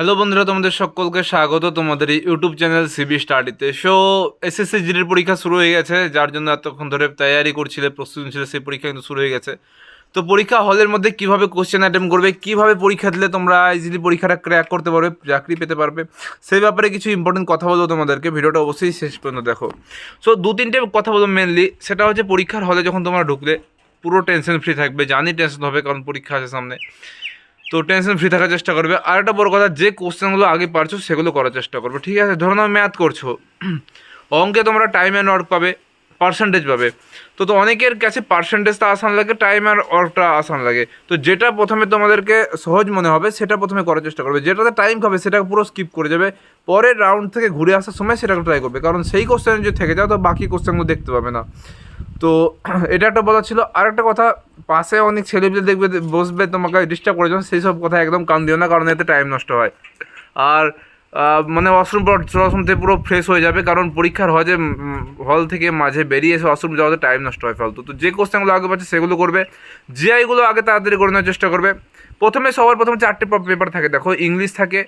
Hello বন্ধুরা, তোমাদের সকলকে স্বাগত। তোমাদের ইউটিউব চ্যানেল সিবি স্টাডিতে সো এসএসসি জিডির পরীক্ষা শুরু হয়ে গেছে, যার জন্য এতক্ষণ ধরে তৈয়ারি করছিলে, প্রস্তুতি ছিল সেই পরীক্ষা কিন্তু শুরু হয়ে গেছে। তো পরীক্ষা হলের মধ্যে কীভাবে কোশ্চেন অ্যাটেম্প করবে, কীভাবে পরীক্ষা দিলে তোমরা ইজিলি পরীক্ষাটা ক্র্যাক করতে পারবে, চাকরি পেতে পারবে সেই ব্যাপারে কিছু ইম্পর্টেন্ট কথা বলব তোমাদেরকে। ভিডিওটা অবশ্যই শেষ পর্যন্ত দেখো। সো দু তিনটে কথা বলব মেনলি সেটা হচ্ছে পরীক্ষার হলে যখন তোমরা ঢুকলে, পুরো টেনশন ফ্রি থাকবে, জানি টেনশন হবে, কারণ পরীক্ষা আছে সামনে। তো টেনশন ফ্রি থাকার চেষ্টা করবে। আর একটা বড় কথা, যে কোশ্চেনগুলো আগে পারছ, সেগুলো করার চেষ্টা করবে। ঠিক আছে, ধরো নাও ম্যাথ করছ। অঙ্কে তোমরা টাইম অ্যান্ড ওয়ার্ক পাবে পার্সেন্টেজ পাবে। তো তো অনেকের কাছে পার্সেন্টেজটা আসান লাগে টাইম আর ওয়ার্কটা আসান লাগে। তো যেটা প্রথমে তোমাদেরকে সহজ মনে হবে, সেটা প্রথমে করার চেষ্টা করবে। যেটাতে টাইম খাবে, সেটা পুরো স্কিপ করে যাবে। পরের রাউন্ড থেকে ঘুরে আসার সময় সেটাকে ট্রাই করবে। কারণ সেই কোশ্চেন যদি থেকে যাও, তো বাকি কোশ্চেনগুলো দেখতে পাবে না। তো এটা একটা বলা ছিল। আর একটা কথা, পাশে অনেক ছেলেপিলে দেখবে, বসবে, তোমাকে ডিস্টার্ব করে যখন সেই সব কথা একদম কান দিও না, কারণ এতে টাইম নষ্ট হয়। আর মানে ওয়াশরুম ওয়াশরুম থেকে পুরো ফ্রেশ হয়ে যাবে, কারণ পরীক্ষার হজে হল থেকে মাঝে বেরিয়ে এসে ওয়াশরুম যাওয়াতে টাইম নষ্ট হয় ফালতু। তো যে কোশ্চেনগুলো আগে পাচ্ছে, সেগুলো করবে। জিআইগুলো আগে তাড়াতাড়ি করে নেওয়ার চেষ্টা করবে। প্রথমে সবার প্রথমে চারটে পেপার থাকে, দেখো ইংলিশ থাকে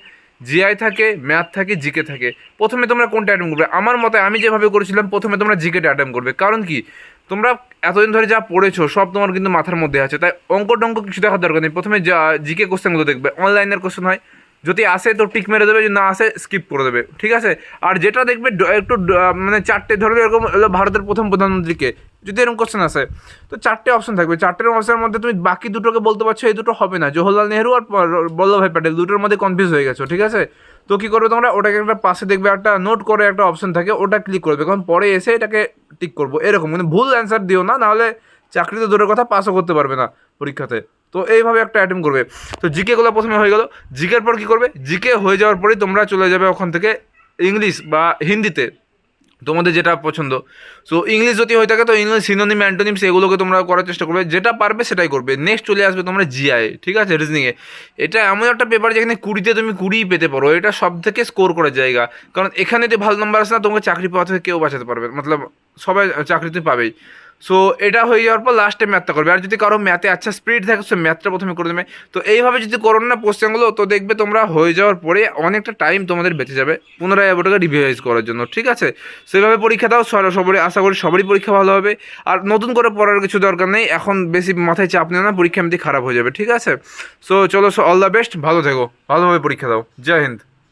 জিআই থাকে ম্যাথ থাকে জিকে থাকে। প্রথমে তোমরা কোনটা অ্যাটেম্প করবে? আমার মতে আমি যেভাবে করেছিলাম, প্রথমে তোমরা জিকেটা অ্যাটেম্প করবে। কারণ কি? তোমরা এতদিন ধরে যা পড়েছো, সব তোমার কিন্তু মাথার মধ্যে আছে। তাই অঙ্ক টঙ্ক কিছু দেখার দরকার নেই। প্রথমে যা জিকে কোশ্চেনগুলো দেখবে। অনলাইনের কোশ্চেন হয়। যদি আসে তো টিক মেরে দেবে, যদি না আসে স্কিপ করে দেবে। ঠিক আছে? আর যেটা দেখবে একটু মানে চারটে ধরো এরকম ভারতের প্রথম প্রধানমন্ত্রীকে। যদি এরকম কোশ্চেন আসে, তো চারটে অপশন থাকবে। চারটের অপশনের মধ্যে তুমি বাকি দুটোকে বলতে পারছ, এই দুটো হবে না। জওহরলাল নেহরু আর বল্লভভাই প্যাটেল দুটোর মধ্যে কনফিউজ হয়ে গেছো, ঠিক আছে? তো কী করবে তোমরা? ওটাকে একটা পাশে দেখবে, একটা নোট করে একটা অপশন থাকে, ওটা ক্লিক করবে। কারণ পরে এসে এটাকে টিক করব। এরকম মানে ভুল অ্যান্সার দিও না, নাহলে চাকরিতে দূরের কথা পাসও করতে পারবে না পরীক্ষাতে। তো এইভাবে একটা অ্যাটেম্প করবে। তো জিকেগুলো প্রথমে হয়ে গেল। জিকের পর কী করবে? জিকে হয়ে যাওয়ার পরেই তোমরা চলে যাবে ওখান থেকে ইংলিশ বা হিন্দিতে। তোমাদের যেটা পছন্দ। সো ইংলিশ যদি হয়ে থাকে, তো ইংলিশ সিনোনিম অ্যান্টোনিম সেগুলোকে তোমরা করার চেষ্টা করবে। যেটা পারবে সেটাই করবে। নেক্সট চলে আসবে তোমরা জিআই ঠিক আছে রিজনিংয়ে এটা এমন একটা পেপার যেখানে কুড়িতে তুমি কুড়িই পেতে পারো। এটা সব থেকে স্কোর করার জায়গা। কারণ এখানে যদি ভালো নাম্বার আসে না, তোমাকে চাকরি পাওয়া থেকে কেউ বাঁচাতে পারবে মতলব সবাই চাকরিতে পাবেই। সো এটা হয়ে যাওয়ার পর লাস্টে ম্যাথটা করবে। আর যদি কারও ম্যাথে আচ্ছা স্পিড থাকে সে ম্যাথটা প্রথমে করে দেবে তো এইভাবে যদি করো না কোশ্চেনগুলো তো দেখবে তোমরা হয়ে যাওয়ার পরে অনেকটা টাইম তোমাদের বেঁচে যাবে পুনরায় ওটাকে রিভিউজ করার জন্য, ঠিক আছে? সেভাবে পরীক্ষা দাও সবারই আশা করি সবারই পরীক্ষা ভালো হবে। আর নতুন করে পড়ার কিছু দরকার নেই, এখন বেশি মাথায় চাপ নেও না, পরীক্ষা এমনি খারাপ হয়ে যাবে, ঠিক আছে? সো চলো অল দ্য বেস্ট ভালো থেকো, ভালোভাবে পরীক্ষা দাও। জয় হিন্দ।